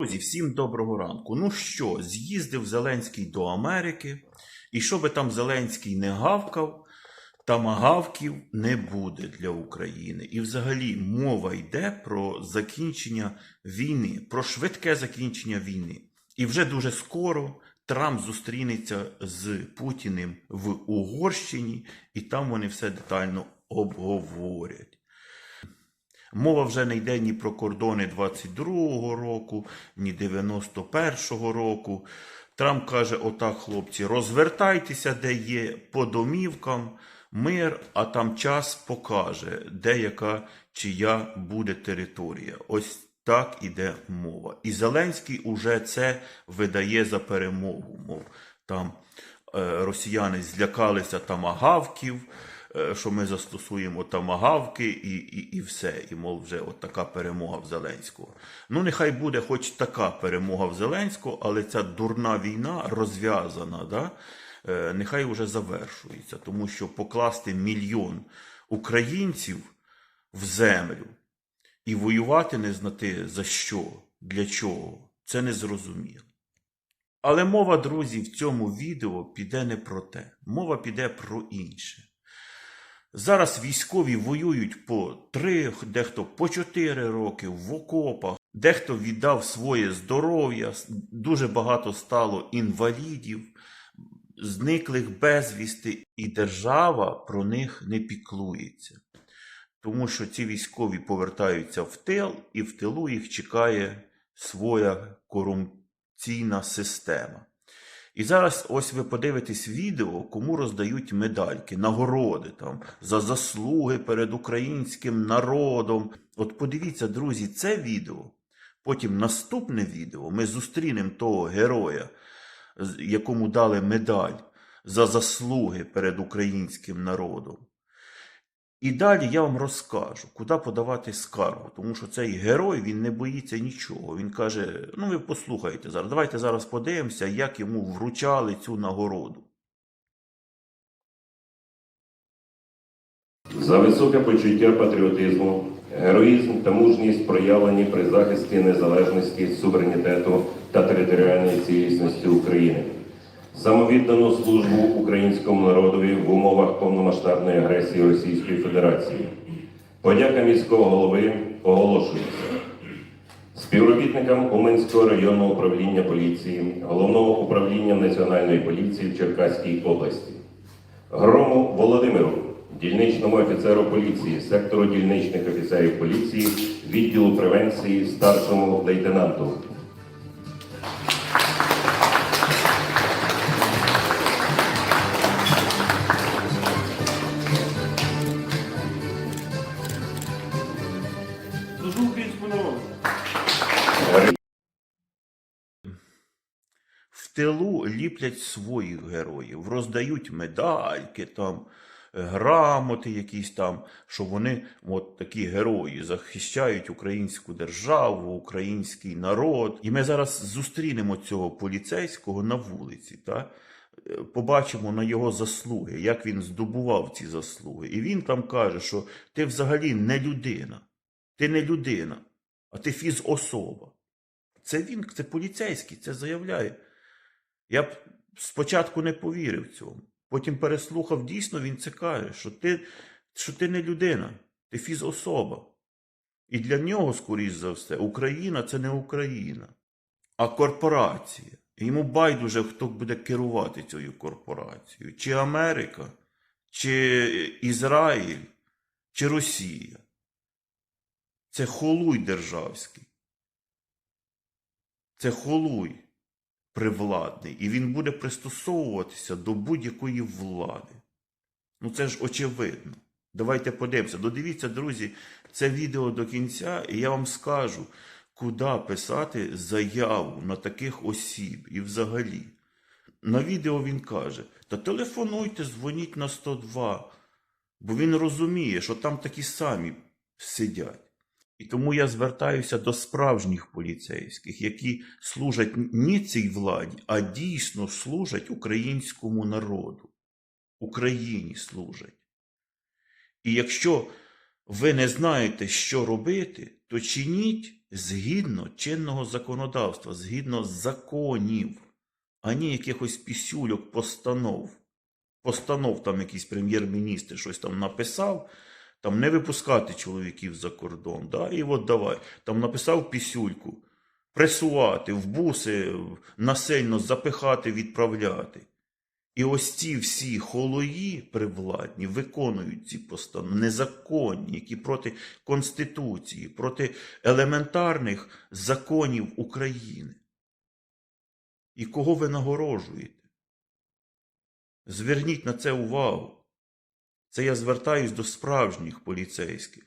Друзі, всім доброго ранку. Ну що, з'їздив Зеленський до Америки, і що би там Зеленський не гавкав, тамагавків не буде для України. І взагалі мова йде про закінчення війни, про швидке закінчення війни. І вже дуже скоро Трамп зустрінеться з Путіним в Угорщині, і там вони все детально обговорять. Мова вже не йде ні про кордони 22-го року, ні 91-го року. Трамп каже: отак, хлопці, розвертайтеся, де є по домівкам, мир, а там час покаже, де яка чия буде територія. Ось так іде мова. І Зеленський уже це видає за перемогу. Мов там е, росіяни злякалися тамагавків, е, що ми застосуємо тамагавки і, і, і все. І мов вже от така перемога в Зеленського. Ну, нехай буде хоч така перемога в Зеленського, але ця дурна війна розв'язана, да? е, нехай вже завершується, тому що покласти мільйон українців в землю і воювати не знати за що, для чого, це не зрозуміло. Але мова, друзі, в цьому відео піде не про те. Мова піде про інше. Зараз військові воюють по три, дехто по чотири роки в окопах, дехто віддав своє здоров'я, дуже багато стало інвалідів, зниклих безвісти, і держава про них не піклується. Тому що ці військові повертаються в тил, і в тилу їх чекає своя корупційна система. І зараз ось ви подивитесь відео, кому роздають медальки, нагороди там за заслуги перед українським народом. От подивіться, друзі, це відео. Потім наступне відео ми зустрінемо того героя, якому дали медаль за заслуги перед українським народом. І далі я вам розкажу, куди подавати скаргу, тому що цей герой він не боїться нічого. Він каже: ну ви послухайте зараз, давайте зараз подивимося, як йому вручали цю нагороду. За високе почуття патріотизму, героїзм та мужність проявлені при захисті незалежності, суверенітету та територіальної цілісності України, самовіддану службу українському народові в умовах повномасштабної агресії Російської Федерації. Подяка міського голови оголошується. Співробітникам Уманського районного управління поліції, головного управління Національної поліції в Черкаській області. Грому Володимиру, дільничному офіцеру поліції, сектору дільничних офіцерів поліції, відділу превенції, старшому лейтенанту. Тилу ліплять своїх героїв, роздають медальки, там, грамоти якісь там, що вони от такі герої захищають українську державу, український народ. І ми зараз зустрінемо цього поліцейського на вулиці. Та? Е, Побачимо на його заслуги, як він здобував ці заслуги. І він там каже, що ти взагалі не людина. Ти не людина, а ти фізособа. Це він, це поліцейський, це заявляє. Я б спочатку не повірив цьому. Потім переслухав, дійсно він це каже, що ти, що ти не людина, ти фізособа. І для нього, скоріш за все, Україна це не Україна, а корпорація. І Йому байдуже, хто буде керувати цією корпорацією. Чи Америка, чи Ізраїль, чи Росія. Це холуй державський. Це холуй привладний. І він буде пристосовуватися до будь-якої влади. Ну це ж очевидно. Давайте подивимося. Додивіться, друзі, це відео до кінця, і я вам скажу, куди писати заяву на таких осіб і взагалі. На відео він каже: та телефонуйте, дзвоніть на 102, бо він розуміє, що там такі самі сидять. І тому я звертаюся до справжніх поліцейських, які служать не цій владі, а дійсно служать українському народу. Україні служать. І якщо ви не знаєте, що робити, то чиніть згідно чинного законодавства, згідно законів, а не якихось пісюльок постанов. Постанов там якийсь прем'єр-міністр щось там написав, там не випускати чоловіків за кордон. Да? І от давай. Там написав пісюльку, пресувати, в буси насильно запихати, відправляти. І ось ці всі холої привладні виконують ці постанови, незаконні, які проти Конституції, проти елементарних законів України. І кого ви нагорожуєте? Зверніть на це увагу. Це я звертаюсь до справжніх поліцейських,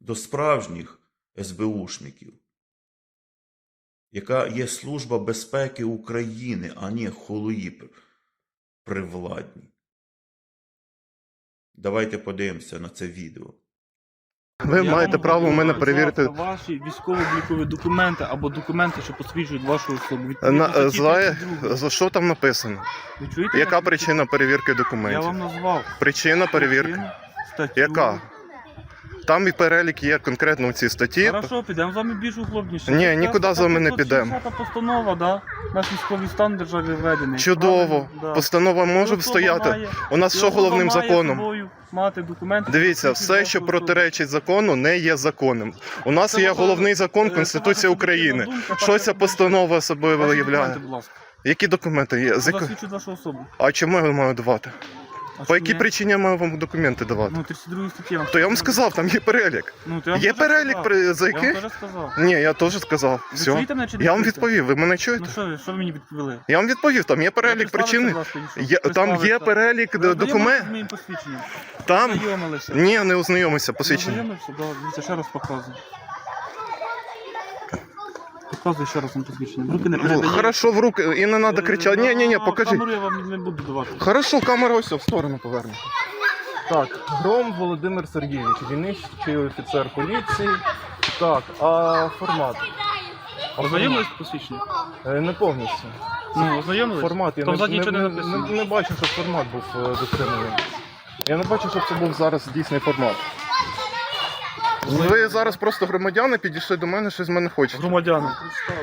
до справжніх СБУшників, яка є Служба безпеки України, а не холої привладні. Давайте подивимося на це відео. Ви Я маєте вам право у говорю мене за перевірити. ваші військово-облікові документи або документи, що посвідчують вашу особу. На, статті за, 32. за що там написано? Ви чуєте, Яка як- причина перевірки Я документів? вам назвав. Причина перевірки. Причину, статтю. Яка? Там і перелік є конкретно у цій статті. Хорошо, підемо з вами більш углубніше. Ні, Це нікуди з вами не 560 постанова, да? Наш військовий стан в державі введений. Чудово. Правильно? Да. Постанова може І особа стояти. має- У нас і що особа головним має законом? собою Мати документи. Дивіться, все, що протиречить закону, не є законом. У нас є головний закон Конституції Конституція України. Що ця постанова собою виявляє? Які документи є? З вашу особу. А чому я маю давати? По якій ні? причині я маю вам документи давати? Ну, 32 статті. вам То я вам сказав. там є перелік. Ну, то я вам Є теж перелік, сказав. при- за Я вам теж сказав. Ні, я теж сказав. Ви Все. чуєте мене чи не Я вам чуєте? відповів. Ви мене чуєте? Ну що ви, що ви мені відповіли? Я вам відповів, там є перелік Ви представилися, причин. будь ласка, і що? Є, там є перелік документів. посвідченням? Там Ознайомилися. ні, не ознайомився посвідчення. Ознайомився? Да, дивіться, ще раз показую. Показую ще раз вам посвідчення. В Руки не Ну, передає. Хорошо, в руки, і не треба Е, кричати. Ні, ні, ні, на покажи. Камеру я вам не буду давати. Хорошо, камера ось в сторону повернута. Так, Гром Володимир Сергійович, дільничний офіцер поліції. Так, а формат? Ознайомились з посвідченням? Е, Не повністю. Ну, ознайомились? Формат, я Там не, ззаді не, нічого не не, написано. не, не бачу, щоб формат був е, дотриманий. Я не бачу, щоб це був зараз дійсний формат. Ви зараз просто громадяни підійшли до мене, щось з мене хочете. Громадяни.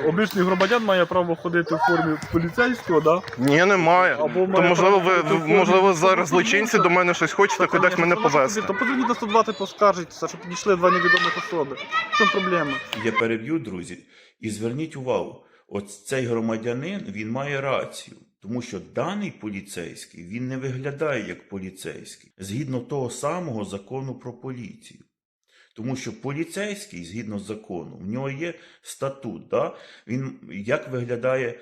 Обичний громадян має право ходити в формі поліцейського, да? Ні, немає. Або То має можливо, право ви в формі можливо зараз злочинці до мене щось хочете кудись мене повезти. То позвоніть до 102 поскаржитися, що підійшли два невідомих особи. В чому проблема? Я переб'ю, друзі, і зверніть увагу, от цей громадянин він має рацію, тому що даний поліцейський він не виглядає як поліцейський згідно того самого закону про поліцію. Тому що поліцейський, згідно з закону, в нього є статут. Да? Він як виглядає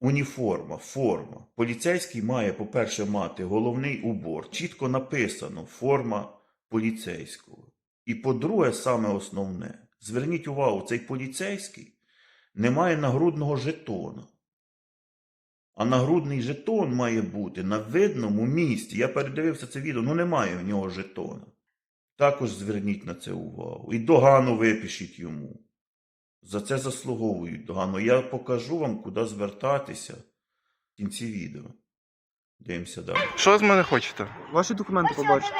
уніформа, форма. Поліцейський має, по-перше, мати головний убор. Чітко написано форма поліцейського. І по-друге, саме основне, зверніть увагу, цей поліцейський не має нагрудного жетона. А нагрудний жетон має бути на видному місці. Я передивився це відео, ну немає в нього жетона. Також зверніть на це увагу. І догану випишіть йому. За це заслуговують догану. Я покажу вам, куди звертатися в кінці відео. Дивимося далі. Що з мене хочете? Ваші документи побачите.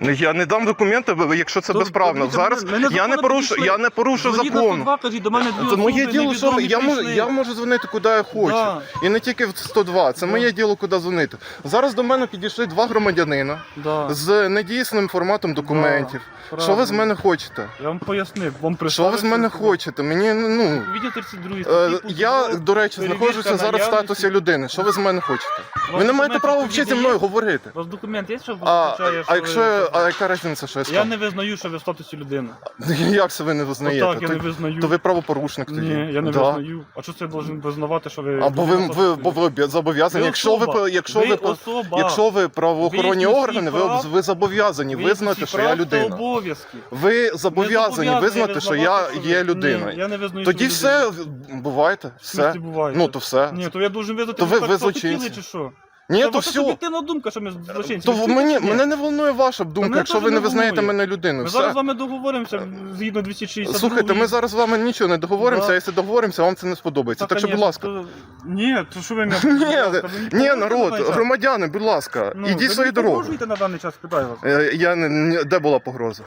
Ну, Я не дам документи, якщо це То- безправно. дивіться, Зараз ми незаконно я не порушу, підійшли. я не порушу Дзвоніть на закону. 102, кажіть, до мене дві Це моє особи діло, що невідомі я можу, прийшли. я можу дзвонити куди я хочу. Да. І не тільки в 102, це моє діло, куди дзвонити. Зараз до мене підійшли два громадянина Да. з недійсним форматом документів. Що ви з правильно. мене хочете? Я вам пояснив. Вам Що ви з мене хочете? Мені ну. Відділ 32 е, статті, Я, до речі, перевірка знаходжуся зараз в наявності. статусі людини. Що ви з мене хочете? Ви не маєте документи права взагалі зі мною говорити. У вас документ є, що А, визначає, а якщо ви- я- а яка різниця, що я Я сказав? не визнаю, що ви в статусі людини. Як це ви не визнаєте? Отак, я То- не визнаю. То ви правопорушник тоді. Ні, я не Да. визнаю. А що це я должен визнавати, що ви... Або ви, ви, бо ви зобов'язані. Ви Якщо ви, особа. по- якщо Ви ви, особа. якщо ви правоохоронні Ви органи, ви, прав. ви зобов'язані Ви визнати, що я людина. обов'язки. Ви Ви зобов'язані визнати, що я є ви- людиною. Я не визнаю, Тоді що ви все, людина. бувайте, В все. буває? Ну то все. Ні, то я должен визнати, То ви- що так ви захотіли, злочинці. чи що? Ні, Це то ваша все. суб'єктивна думка, що ми злочинці. То мені, мене не волнує ваша думка, Мене якщо теж ви не не визнаєте волнує. мене людиною. Ми зараз з вами договоримося згідно 260. Слухайте, ми зараз з вами нічого не договоримося, Да. а якщо договоримося, вам це не сподобається. Так що, будь ласка. Ні, то що ви мене... Ні, Будь ласка, ви мені ні, народ, на даний час? громадяни, будь ласка, Ну, ідіть ви своєю мені дорогою. погрожуєте на даний час, питаю вас. Е, Я не, не- де була погроза?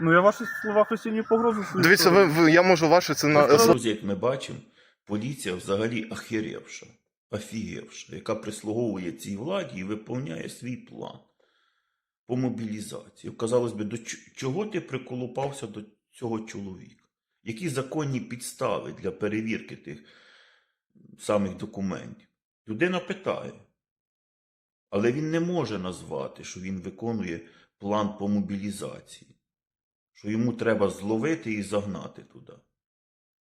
Ну я ваші слова хрестівні погрози свої. Дивіться, ви, ви я можу ваше це на Друзі, як ми бачимо, поліція взагалі ахіревша, офігевша, яка прислуговує цій владі і виповняє свій план по мобілізації. Казалось би, до чого ти приколупався до цього чоловіка? Які законні підстави для перевірки тих самих документів? Людина питає. Але він не може назвати, що він виконує план по мобілізації, що йому треба зловити і загнати туди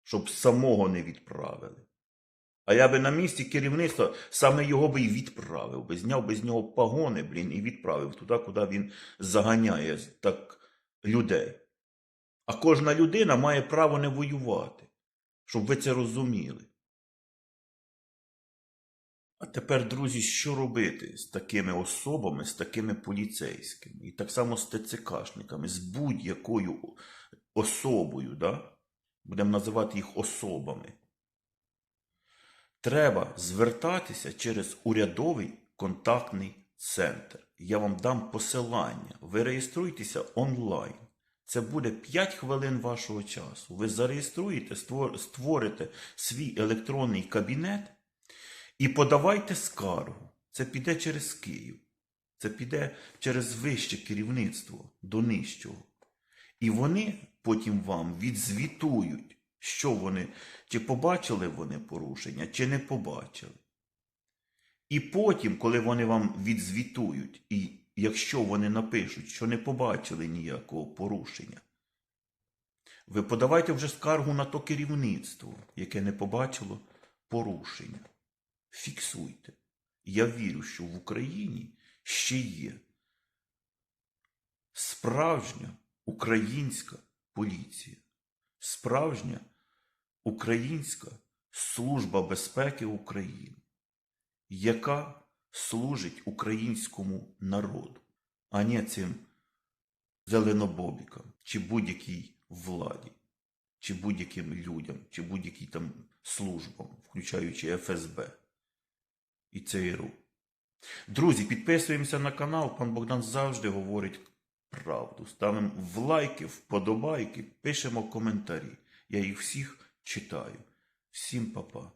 щоб самого не відправили. А я би на місці керівництва саме його би і відправив, би зняв би з нього пагони, блін, і відправив туди, куди він заганяє так людей. А кожна людина має право не воювати, щоб ви це розуміли. А тепер, друзі, що робити з такими особами, з такими поліцейськими, і так само з ТЦКшниками, з будь-якою особою, да? будемо називати їх особами. Треба звертатися через урядовий контактний центр. Я вам дам посилання. Ви реєструйтеся онлайн. Це буде 5 хвилин вашого часу. Ви зареєструєте, створите свій електронний кабінет і подавайте скаргу. Це піде через Київ. Це піде через вище керівництво до нижчого. І вони потім вам відзвітують, що вони, чи побачили вони порушення, чи не побачили. І потім, коли вони вам відзвітують, і якщо вони напишуть, що не побачили ніякого порушення, ви подавайте вже скаргу на то керівництво, яке не побачило порушення. Фіксуйте. Я вірю, що в Україні ще є справжня українська поліція, справжня українська служба безпеки України, яка служить українському народу, а не цим зеленобобікам чи будь-якій владі, чи будь-яким людям, чи будь-яким там службам, включаючи ФСБ і ЦРУ. Друзі, підписуємося на канал. Пан Богдан завжди говорить правду. Ставимо в лайки, вподобайки, пишемо коментарі. Я їх всіх читаю. Всім па-па.